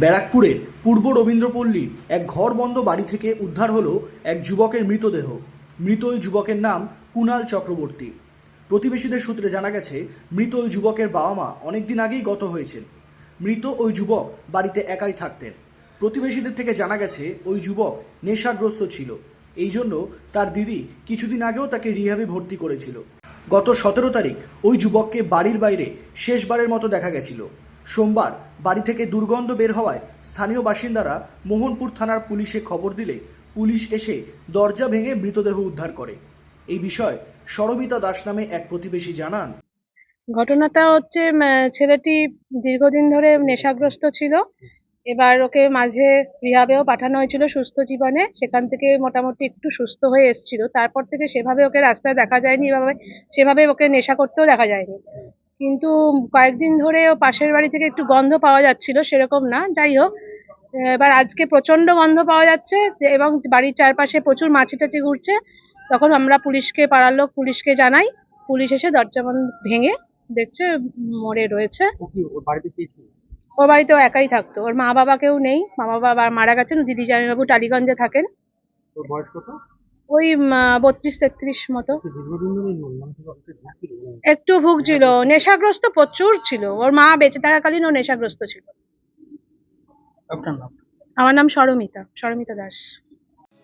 ব্যারাকপুরের পূর্ব রবীন্দ্রপল্লীর এক ঘরবন্ধ বাড়ি থেকে উদ্ধার হলো এক যুবকের মৃতদেহ। মৃত ওই যুবকের নাম কুণাল চক্রবর্তী। প্রতিবেশীদের সূত্রে জানা গেছে, মৃত ওই যুবকের বাবা মা অনেকদিন আগেই গত হয়েছেন। মৃত ওই যুবক বাড়িতে একাই থাকতেন। প্রতিবেশীদের থেকে জানা গেছে, ওই যুবক নেশাগ্রস্ত ছিল। এই জন্য তার দিদি কিছুদিন আগেও তাকে রিহাবে ভর্তি করেছিল। গত সতেরো তারিখ ওই যুবককে বাড়ির বাইরে শেষবারের মতো দেখা গেছিল। সোমবার বাড়ি থেকে দুর্গন্ধ বের হওয়ায় স্থানীয় বাসিন্দারা মোহনপুর থানার পুলিশে খবর দিলে পুলিশ এসে দরজা ভেঙে মৃতদেহ উদ্ধার করে। এই বিষয়ে সরবিতা দাস নামে এক প্রতিবেশী জানান। ঘটনাটা হচ্ছে ছেলেটি দীর্ঘদিন ধরে নেশাগ্রস্ত ছিল। এবার ওকে মাঝে রিহাবেও পাঠানো হয়েছিল সুস্থ জীবনে। সেখান থেকে মোটামুটি একটু সুস্থ হয়ে এসেছিল। তারপর থেকে সেভাবে ওকে রাস্তায় দেখা যায়নি, এভাবে সেভাবে ওকে নেশা করতেও দেখা যায়নি। কিন্তু কয়েকদিন ধরে ও পাশের বাড়ি থেকে একটু গন্ধ পাওয়া যাচ্ছিল সেরকম না। যাই হোক এবার আজকে প্রচণ্ড গন্ধ পাওয়া যাচ্ছে এবং বাড়ির চারপাশে প্রচুর মাছি টাছি ঘুরছে। তখন আমরা পুলিশকে পাড়ার লোক পুলিশকে জানাই। পুলিশ এসে দরজা বন্ধ ভেঙে দেখছে মরে রয়েছে। ওর বাড়িতে একাই থাকতো। ওর মা বাবা কেউ নেই। মা বাবা মারা গেছেন। দিদি জামাইবাবু টালিগঞ্জে থাকেন। ওর বয়স কত? ওই বত্রিশ তেত্রিশ মতো। একটু ভুগছিল। নেশাগ্রস্ত প্রচুর ছিল। ওর মা বেঁচে থাকাকালীন ও নেশাগ্রস্ত ছিল। আমার নাম সরমিতা সরমিতা দাস।